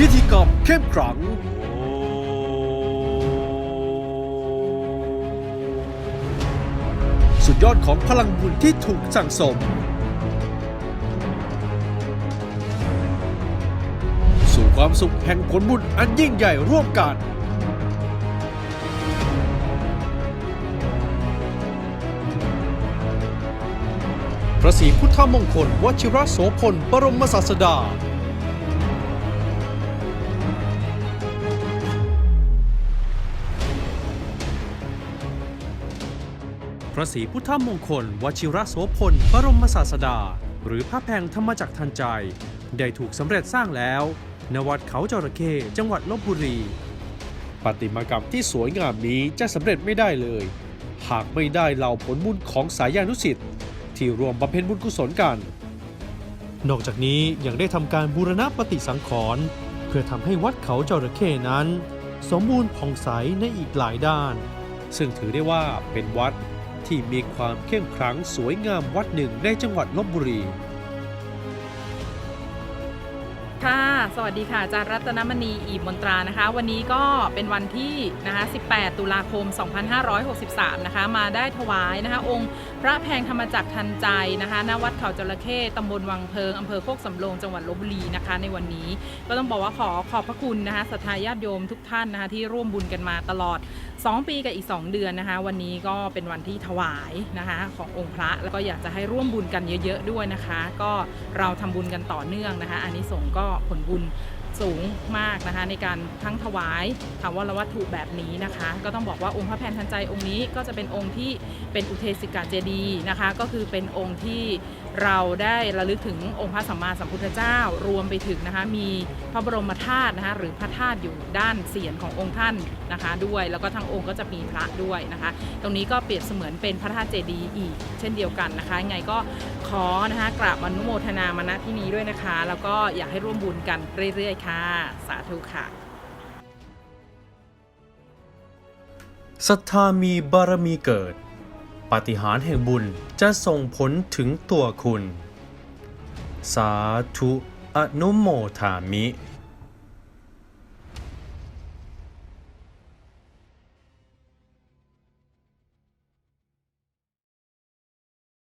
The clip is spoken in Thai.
พิธีกรรมเข้มขลัง สุดยอดของพลังบุญที่ถูกสั่งสม สู่ความสุขแห่งผลบุญอันยิ่งใหญ่ร่วมกัน พระศรีพุทธมงคลวชิระโสพลบรมศาสดา พระศรีพุทธมงคล วชิระโสพลบรมศาสดา หรือพระแพงธรรมจักรทันใจ ได้ถูกสำเร็จสร้างแล้วณวัดเขาจระเข้จังหวัดลบบุรี ปฏิมากรรมที่สวยงามนี้จะสำเร็จไม่ได้เลย หากไม่ได้เหล่าผลบุญของสายญานุสิทธิ์ที่รวมบำเพ็ญบุญกุศลกัน นอกจากนี้ยังได้ทำการบูรณะปฏิสังขรณ์เพื่อทำให้วัดเขาจระเข้นั้น สมบูรณ์ผ่องใสในอีกหลายด้าน ซึ่งถือได้ว่าเป็นวัด ที่มีความเข้มขลังสวยงามวัดหนึ่งในจังหวัดลบบุรี ค่ะ สวัสดีค่ะอาจารย์รัตนมณีอีบมนตรานะคะ วันนี้ก็เป็นวันที่นะคะ 18 ตุลาคม 2563 นะคะ มาได้ถวายนะคะ องค์พระแพงธรรมจักรทันใจนะคะณวัดเขาจระเข้ตำบลวังเพิงอำเภอโคกสำโรงจังหวัดลบบุรีนะคะ ในวันนี้ก็ต้องบอกว่าขอขอบพระคุณนะคะศรัทธาญาติโยมทุกท่านนะคะที่ร่วมบุญกันมาตลอด2 ปีกับอีก 2 เดือนนะคะ วันนี้ก็เป็นวันที่ถวายนะคะขององค์พระแล้วก็อยากจะให้ร่วมบุญกันเยอะ ๆ ด้วยนะคะ ก็เราทำบุญกันต่อเนื่องนะคะอันนี้สงก็ผลบุญ สูงมากนะคะ ในการทั้งถวายถาวรวัตถุแบบนี้นะคะ ก็ต้องบอกว่าองค์พระแพนทันใจองค์นี้ก็จะเป็นองค์ที่เป็นอุเทสิกาเจดีนะคะ ก็คือเป็นองค์ที่เราได้ระลึกถึงองค์พระสัมมาสัมพุทธเจ้ารวมไปถึงนะคะมีพระบรมธาตุนะคะหรือพระธาตุอยู่ด้านเสียรขององค์ท่านนะคะ ด้วยแล้วก็ทั้งองค์ก็จะมีพระด้วยนะคะ ตรงนี้ก็เปรียบเสมือนเป็นพระธาตุเจดีย์อีก เช่นเดียวกันนะคะยังไงก็ขอนะคะกราบอนุโมทนามาณที่นี้ด้วยนะคะ แล้วก็อยากให้ร่วมบุญกันเรื่อยๆค่ะสาธุค่ะศรัทธามีบารมีเกิด ปฏิหารแห่งบุญจะส่งผลถึงตัวคุณ สาธุอนุโมทามิ